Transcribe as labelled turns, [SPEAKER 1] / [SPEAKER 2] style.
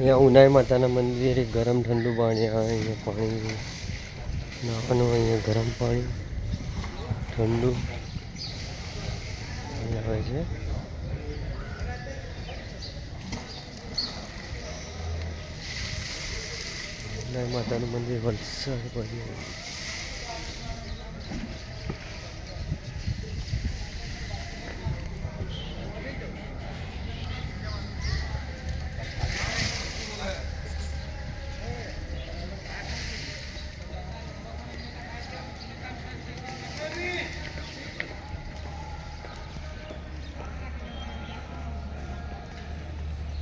[SPEAKER 1] અહીંયા ઉનાઈ માતાના મંદિરે ગરમ ઠંડુ પાણી આવે, અહીંયા પાણી નાવાનું, અહીંયા ગરમ પાણી, ઠંડુ. આવે છે. માતાનું મંદિર વલસાડ બાજુ